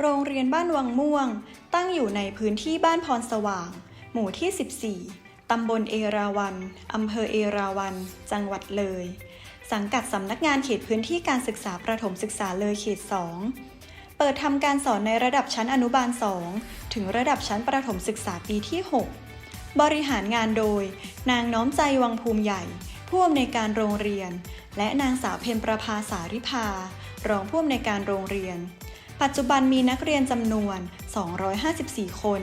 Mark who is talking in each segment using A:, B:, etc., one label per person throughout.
A: โรงเรียนบ้านวังม่วง ตั้งอยู่ในพื้นที่บ้านพรสว่าง หมู่ที่ 14 ตำบลเอราวัณอำเภอเอราวัณจังหวัดเลย สังกัดสำนักงานเขตพื้นที่การศึกษาประถมศึกษาเลยเขต 2 เปิดทำการสอนในระดับชั้นอนุบาล 2 ถึงระดับชั้นประถมศึกษาปีที่ 6 บริหารงานโดย นางน้อมใจวังภูมิใหญ่ ผู้อำนวยการโรงเรียน และนางสาวเพนประภาสาริภารองผู้อำนวยการโรงเรียน ปัจจุบันมีนักเรียนจำนวน 254 คน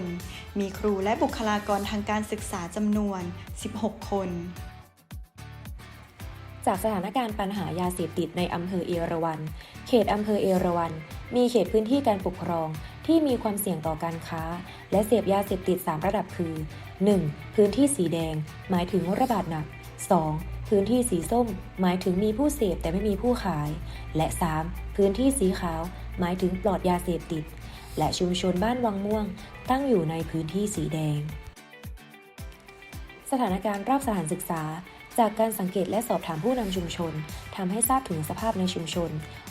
A: มีครูและบุคลากรทางการศึกษาจำนวน 16 คน
B: จากสถานการณ์ปัญหายาเสพติดในอำเภอเอราวัณ เขตอำเภอเอราวัณ มีเขตพื้นที่การปกครองที่มีความเสี่ยงต่อการค้า และเสพยาเสพติด 3 ระดับคือ 1. พื้นที่สีแดง หมายถึงระบาดหนัก 2. พื้นที่สีส้ม หมายถึงมีผู้เสพแต่ไม่มีผู้ขาย และ 3. พื้นที่สีขาว หมายถึงปลอดยาเสพติด และชุมชนบ้านวังม่วง ตั้งอยู่ในพื้นที่สีแดง สถานการณ์รอบสถานศึกษา จากการสังเกตและสอบถามผู้นำชุมชนทำให้ทราบถึงสภาพในชุมชน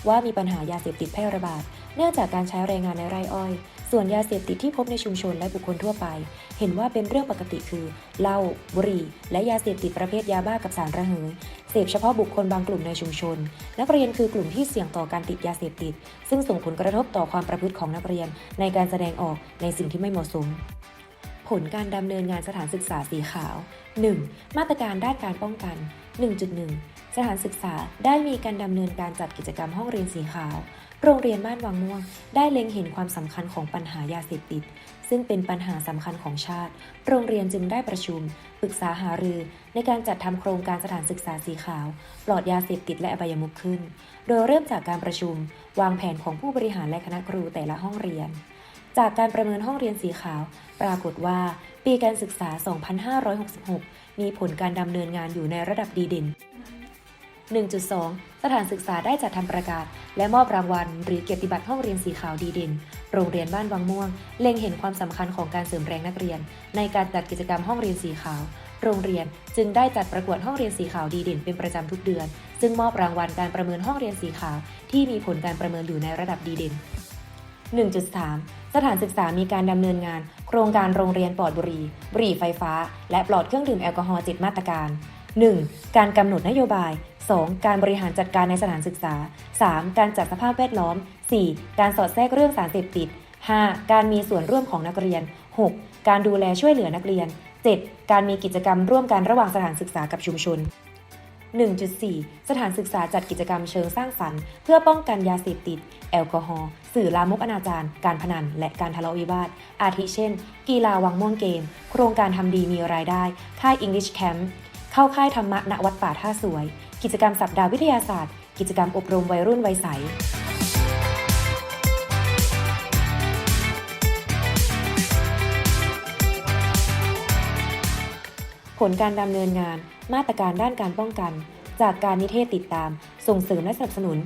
B: ว่ามีปัญหายาเสพติดแพร่ระบาด เนื่องจากการใช้แรงงานในไร่อ้อย ส่วนยาเสพติดที่พบในชุมชนและบุคคลทั่วไป เห็นว่าเป็นเรื่องปกติคือเหล้าบุหรี่ และยาเสพติดประเภทยาบ้ากับสารระเหยเสพเฉพาะบุคคลบางกลุ่มในชุมชน นักเรียนคือกลุ่มที่เสี่ยงต่อการติดยาเสพติด ซึ่งส่งผลกระทบต่อความประพฤติของนักเรียนในการแสดงออกในสิ่งที่ไม่เหมาะสมผลการดำเนินงานสถานศึกษาสีขาว 1. มาตรการด้านการป้องกัน 1.1 สถานศึกษาได้มีการดำเนินการจัดกิจกรรมห้องเรียนสีขาว โรงเรียนบ้านวังม่วง ได้เล็งเห็นความสำคัญของปัญหายาเสพติด ซึ่งเป็นปัญหาสำคัญของชาติ โรงเรียนจึงได้ประชุม ปรึกษาหารือ ในการจัดทำโครงการสถานศึกษาสีขาว ปลอดยาเสพติดและอบายมุขขึ้น โดยเริ่มจากการประชุม วางแผนของผู้บริหารและคณะครูแต่ละห้องเรียน จากการประเมินห้องเรียนสีขาว ปรากฏว่า ปีการศึกษา 2566 มีผลการดำเนินงานอยู่ในระดับดีเด่น 1.2 สถานศึกษาได้จัดทำประกาศ และมอบรางวัล หรือเกียรติบัตรห้องเรียนสีขาวดีเด่น โรงเรียนบ้านวังม่วง เล็งเห็นความสำคัญของการเสริมแรงนักเรียน ในการจัดกิจกรรมห้องเรียนสีขาว โรงเรียนจึงได้จัดประกวดห้องเรียนสีขาวดีเด่นเป็นประจำทุกเดือน ซึ่งมอบรางวัลการประเมินห้องเรียนสีขาว ที่มีผลการประเมินอยู่ในระดับดีเด่น 1.3 สถานศึกษามีการดำเนินงาน โครงการโรงเรียนปลอดบุหรี่บุหรี่ไฟฟ้า และปลอดเครื่องดื่มแอลกอฮอล์7มาตรการ 1. การกำหนดนโยบาย 2. การบริหารจัดการในสถานศึกษา 3. การจัดสภาพแวดล้อม 4. การสอดแทรกเรื่องสารเสพติด 5. การมีส่วนร่วมของนักเรียน 6. การดูแลช่วยเหลือนักเรียน 7. การมีกิจกรรมร่วมกันระหว่างสถานศึกษากับชุมชน 1.4 สถานศึกษาจัดกิจกรรมเชิงสร้างสรรค์ เพื่อป้องกันยาเสพติด แอลกอฮอล์สื่อลามกอนาจาร การพนัน และการทะเลาะวิวาท อาทิเช่น กีฬาวังม่วงเกม โครงการทำดีมีรายได้ ค่าย English Camp เข้าค่ายธรรมะณวัดป่าท่าสวย กิจกรรมสัปดาห์วิทยาศาสตร์ กิจกรรมอบรมวัยรุ่นวัยใสผลการดำเนินงาน มาตรการด้านการป้องกัน จากการนิเทศติดตาม ส่งเสริมและสนับสนุน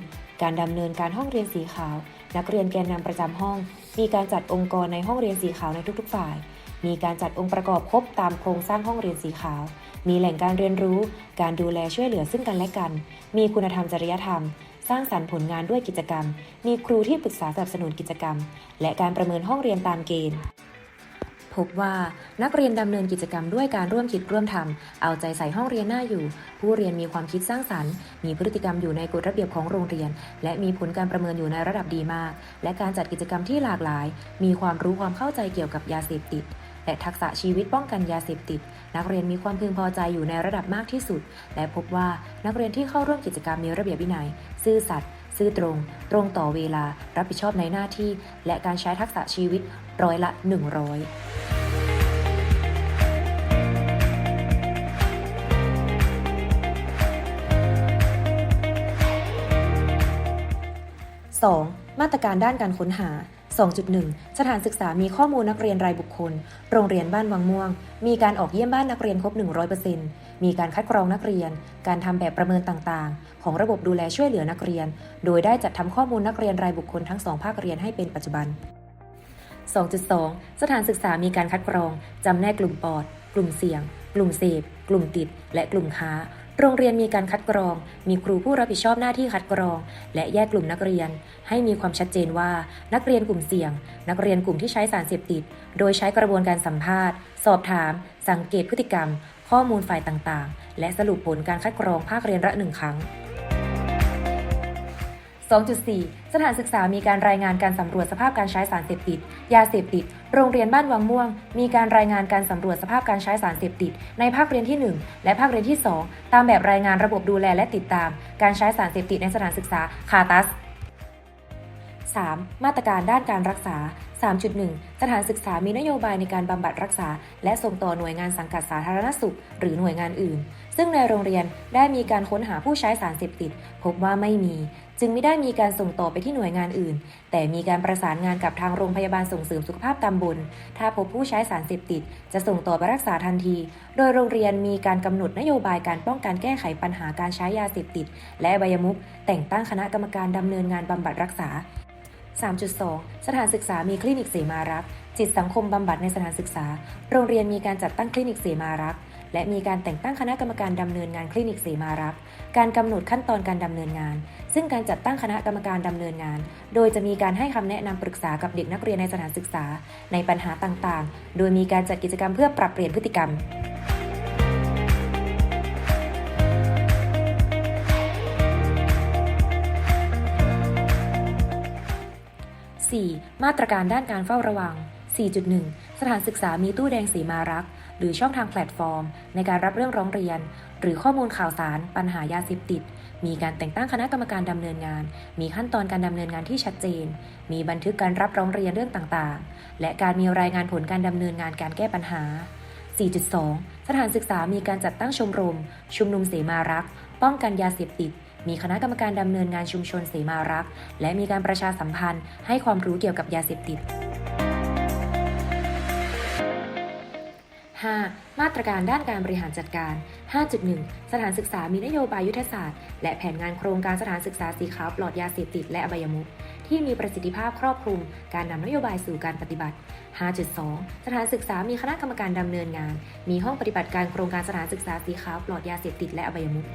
B: การดำเนินการห้องเรียนสีขาว นักเรียนแกนนำประจำห้อง มีการจัดองค์กรในห้องเรียนสีขาวในทุกๆฝ่าย มีการจัดองค์ประกอบครบตามโครงสร้างห้องเรียนสีขาว มีแหล่งการเรียนรู้ การดูแลช่วยเหลือซึ่งกันและกัน มีคุณธรรมจริยธรรม สร้างสรรค์ผลงานด้วยกิจกรรม มีครูที่ปรึกษาสนับสนุนกิจกรรม และการประเมินห้องเรียนตามเกณฑ์พบว่านักเรียนดำเนินกิจกรรมด้วยการร่วมคิดร่วมทำเอาใจใส่ห้องเรียนหน้าอยู่ ผู้เรียนมีความคิดสร้างสรรค์ มีพฤติกรรมอยู่ในกฎระเบียบของโรงเรียน และมีผลการประเมินอยู่ในระดับดีมาก และการจัดกิจกรรมที่หลากหลาย มีความรู้ความเข้าใจเกี่ยวกับยาเสพติด และทักษะชีวิตป้องกันยาเสพติด นักเรียนมีความพึงพอใจอยู่ในระดับมากที่สุด และพบว่านักเรียนที่เข้าร่วมกิจกรรมมีระเบียบวินัย ซื่อสัตย์ซื่อตรง ตรงต่อเวลา รับผิดชอบในหน้าที่ และการใช้ทักษะชีวิตร้อยละ 100 2. มาตรการด้านการค้นหา 2.1 สถานศึกษามีข้อมูลนักเรียนรายบุคคล โรงเรียนบ้านวังม่วง มีการออกเยี่ยมบ้านนักเรียนครบ 100%มีการคัดกรองนักเรียน การทำแบบประเมินต่างๆ ของระบบดูแลช่วยเหลือนักเรียน โดยได้จัดทำข้อมูลนักเรียนรายบุคคลทั้งสองภาคเรียนให้เป็นปัจจุบัน 2.2 สถานศึกษามีการคัดกรองจำแนกกลุ่มปอด กลุ่มเสี่ยง กลุ่มเสพ กลุ่มติด และกลุ่มค้า โรงเรียนมีการคัดกรอง มีครูผู้รับผิดชอบหน้าที่คัดกรอง และแยกกลุ่มนักเรียน ให้มีความชัดเจนว่า นักเรียนกลุ่มเสี่ยง นักเรียนกลุ่มที่ใช้สารเสพติด โดยใช้กระบวนการสัมภาษณ์ สอบถาม สังเกตพฤติกรรม ข้อมูลฝ่ายต่างๆ และสรุปผลการคัดกรองภาคเรียนละหนึ่งครั้ง 2.4 สถานศึกษามีการรายงานการสำรวจสภาพการใช้สารเสพติด ยาเสพติด โรงเรียนบ้านวังม่วง มีการรายงานการสำรวจสภาพการใช้สารเสพติด ในภาคเรียนที่ 1 และภาคเรียนที่ 2 ตามแบบรายงานระบบดูแลและติดตาม การใช้สารเสพติดในสถานศึกษาคาตัส 3. มาตรการด้านการรักษา 3.1 สถานศึกษามีนโยบายในการบำบัดรักษา และส่งต่อหน่วยงานสังกัดสาธารณสุข หรือหน่วยงานอื่น ซึ่งในโรงเรียนได้มีการค้นหาผู้ใช้สารเสพติด พบว่าไม่มี จึงไม่ได้มีการส่งต่อไปที่หน่วยงานอื่น แต่มีการประสานงานกับทางโรงพยาบาลส่งเสริมสุขภาพตำบล ถ้าพบผู้ใช้สารเสพติด จะส่งต่อไปรักษาทันที โดยโรงเรียนมีการกำหนดนโยบายการป้องกันแก้ไขปัญหาการใช้ยาเสพติด และอบยมุขแต่งตั้งคณะกรรมการดำเนินงานบำบัดรักษา 3.2 สถานศึกษามีคลินิกเสมารักจิตสังคมบำบัดในสถานศึกษา โรงเรียนมีการจัดตั้งคลินิกเสมารักษ์ และมีการแต่งตั้งคณะกรรมการดำเนินงานคลินิกเสมารัก การกำหนดขั้นตอนการดำเนินงาน ซึ่งการจัดตั้งคณะกรรมการดำเนินงาน โดยจะมีการให้คำแนะนำปรึกษากับเด็กนักเรียนในสถานศึกษา ในปัญหาต่างๆ โดยมีการจัดกิจกรรมเพื่อปรับเปลี่ยนพฤติกรรม 4. มาตรการด้านการเฝ้าระวัง 4.1 สถานศึกษามีตู้แดงสีมารัก หรือช่องทางแพลตฟอร์ม ในการรับเรื่องร้องเรียน หรือข้อมูลข่าวสาร ปัญหายาเสพติด มีการแต่งตั้งคณะกรรมการดำเนินงาน มีขั้นตอนการดำเนินงานที่ชัดเจน มีบันทึกการรับร้องเรียนเรื่องต่างๆ และการมีรายงานผลการดำเนินงานการแก้ปัญหา 4.2 สถานศึกษามีการจัดตั้งชมรม ชุมนุมเสมารักษ์ ป้องกันยาเสพติดมีคณะกรรมการดำเนินงานชุมชนเสมารักษ์ และมีการประชาสัมพันธ์ให้ความรู้เกี่ยวกับยาเสพติด 5. มาตรการด้านการบริหารจัดการ 5.1 สถานศึกษามีนโยบายยุทธศาสตร์ และแผนงานโครงการสถานศึกษาสีขาวปลอดยาเสพติดและอบายมุขที่มีประสิทธิภาพครอบคลุม การนำนโยบายสู่การปฏิบัติ 5.2 สถานศึกษามีคณะกรรมการดำเนินงาน มีห้องปฏิบัติการโครงการสถานศึกษาสีขาวปลอดยาเสพติดและอบายมุข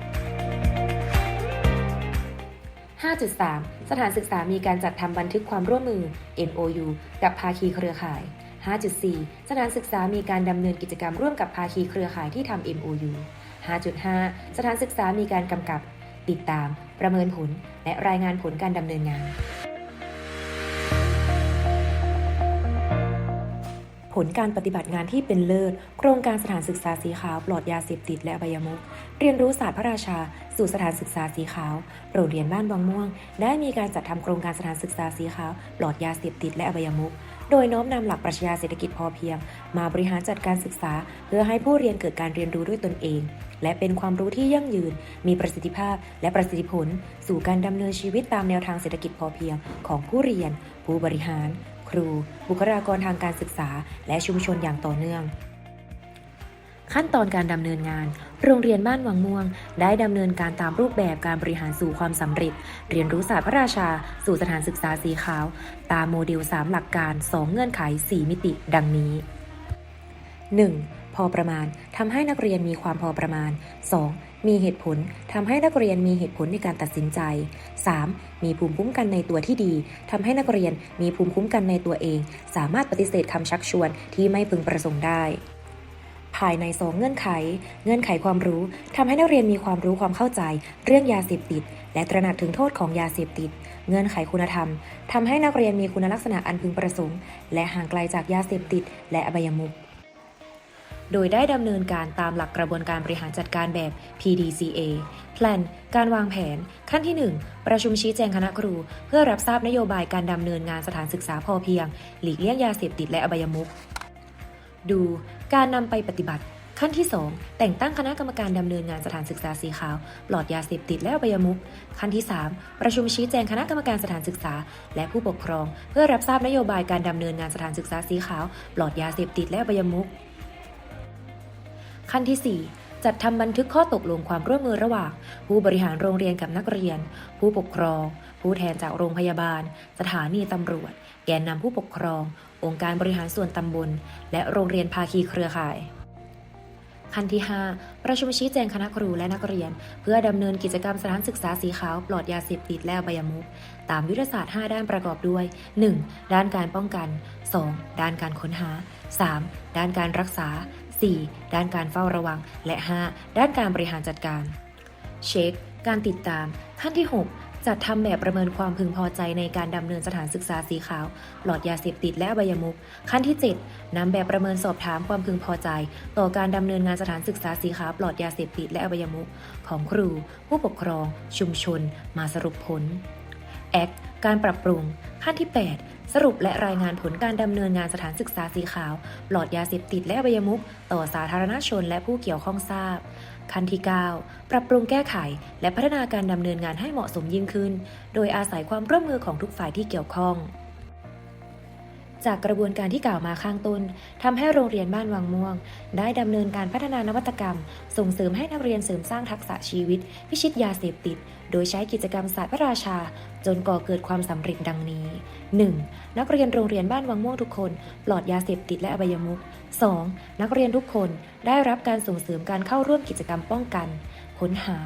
B: 5.3 สถานศึกษามีการจัดทำบันทึกความร่วมมือ MOU กับภาคีเครือข่าย 5.4 สถานศึกษามีการดำเนินกิจกรรมร่วมกับภาคีเครือข่ายที่ทำ MOU 5.5 สถานศึกษามีการกำกับ ติดตาม ประเมินผล และรายงานผลการดำเนินงาน ผลการปฏิบัติงานที่เป็นเลิศ โครงการสถานศึกษาสีขาวปลอดยาเสพติดและอบายมุขเรียนรู้ศาสตร์พระราชา สู่สถานศึกษาสีขาว โรงเรียนบ้านวังม่วง ได้มีการจัดทำโครงการสถานศึกษาสีขาว ปลอดยาเสพติดและอบายมุขโดยน้อมนำหลักปรัชญาเศรษฐกิจพอเพียง มาบริหารจัดการศึกษา เพื่อให้ผู้เรียนเกิดการเรียนรู้ด้วยตนเอง และเป็นความรู้ที่ยั่งยืน มีประสิทธิภาพ และประสิทธิผล สู่การดำเนินชีวิตตามแนวทางเศรษฐกิจพอเพียง ของผู้เรียน ผู้บริหาร ครู บุคลากรทางการศึกษา และชุมชนอย่างต่อเนื่องขั้นตอนการดำเนินงาน โรงเรียนบ้านวังม่วง ได้ดำเนินการตามรูปแบบการบริหารสู่ความสำเร็จ เรียนรู้ศาสตร์พระราชา สู่สถานศึกษาสีขาว ตามโมเดล 3 หลักการ 2 เงื่อนไข 4 มิติ ดังนี้ 1. พอประมาณทำให้นักเรียนมีความพอประมาณ 2. มีเหตุผลทำให้นักเรียนมีเหตุผลในการตัดสินใจ 3. มีภูมิคุ้มกันในตัวที่ดีทำให้นักเรียนมีภูมิคุ้มกันในตัวเอง สามารถปฏิเสธคำชักชวนที่ไม่พึงประสงค์ได้ ภายในสองเงื่อนไข เงื่อนไขความรู้ทำให้นักเรียนมีความรู้ความเข้าใจ เรื่องยาเสพติด และตระหนักถึงโทษของยาเสพติด เงื่อนไขคุณธรรมทำให้นักเรียนมีคุณลักษณะอันพึงประสงค์ และห่างไกลจากยาเสพติด และอบายมุขโดยได้ดำเนินการตามหลักกระบวนการบริหารจัดการแบบ PDCA Plan การวางแผน ขั้นที่ 1 ประชุมชี้แจงคณะครู เพื่อรับทราบนโยบายการดำเนินงานสถานศึกษาพอเพียง หลีกเลี่ยงยาเสพติดและอบายมุขดู การนำไปปฏิบัติ ขั้นที่ 2 แต่งตั้งคณะกรรมการดำเนินงานสถานศึกษาสีขาว ปลอดยาเสพติดและอบายมุขขั้นที่ 3 ประชุมชี้แจงคณะกรรมการสถานศึกษา และผู้ปกครอง เพื่อรับทราบนโยบายการดำเนินงานสถานศึกษาสีขาว ปลอดยาเสพติดและอบายมุขขั้นที่ 4จัดทำบันทึกข้อตกลงความร่วมมือระหว่าง ผู้บริหารโรงเรียนกับนักเรียน ผู้ปกครอง ผู้แทนจากโรงพยาบาล สถานีตำรวจ แกนนำผู้ปกครอง องค์การบริหารส่วนตำบล และโรงเรียนภาคีเครือข่าย ขั้นที่ 5 ประชุมชี้แจงคณะครูและนักเรียน เพื่อดำเนินกิจกรรมสถานศึกษาสีขาวปลอดยาเสพติดและอบายมุขตามยุทธศาสตร์ 5 ด้านประกอบด้วย 1. ด้านการป้องกัน 2. ด้านการค้นหา 3. ด้านการรักษา 4. ด้านการเฝ้าระวัง และ 5. ด้านการบริหารจัดการ เช็ค การติดตาม ขั้นที่ 6 จัดทำแบบประเมินความพึงพอใจในการดำเนินสถานศึกษาสีขาวปลอดยาเสพติดและอบายมุขขั้นที่ 7 นำแบบประเมินสอบถามความพึงพอใจ ต่อการดำเนินงานสถานศึกษาสีขาวปลอดยาเสพติดและอบายมุขของครู ผู้ปกครอง ชุมชน มาสรุปผลแอคการปรับปรุง ขั้นที่ 8 สรุปและรายงานผลการดำเนินงานสถานศึกษาสีขาวปลอดยาเสพติดและอบายมุขต่อสาธารณชนและผู้เกี่ยวข้องทราบ ขั้นที่ 9 ปรับปรุงแก้ไข และพัฒนาการดำเนินงานให้เหมาะสมยิ่งขึ้น โดยอาศัยความร่วมมือของทุกฝ่ายที่เกี่ยวข้อง จากกระบวนการที่กล่าวมาข้างต้นทำให้โรงเรียนบ้านวังม่วง ได้ดำเนินการพัฒนานวัตกรรม ส่งเสริมให้นักเรียนเสริมสร้างทักษะชีวิต พิชิตยาเสพติด โดยใช้กิจกรรมศาสตร์พระราชา จนก่อเกิดความสำเร็จดังนี้ 1. นักเรียนโรงเรียนบ้านวังม่วงทุกคน ปลอดยาเสพติดและอบายมุข 2. นักเรียนทุกคนได้รับการส่งเสริมการเข้าร่วมกิจกรรมป้องกัน ค้นหา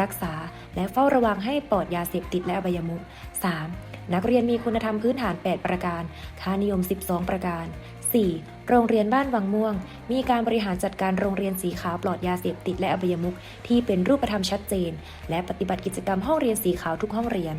B: รักษา และเฝ้าระวังให้ปลอดยาเสพติดและอบายมุข 3. นักเรียนมีคุณธรรมพื้นฐาน 8 ประการ ค่านิยม 12 ประการ 4. โรงเรียนบ้านวังม่วง มีการบริหารจัดการโรงเรียนสีขาวปลอดยาเสพติดและอบายมุขที่เป็นรูปธรรมชัดเจน และปฏิบัติกิจกรรมห้องเรียนสีขาวทุกห้องเรียน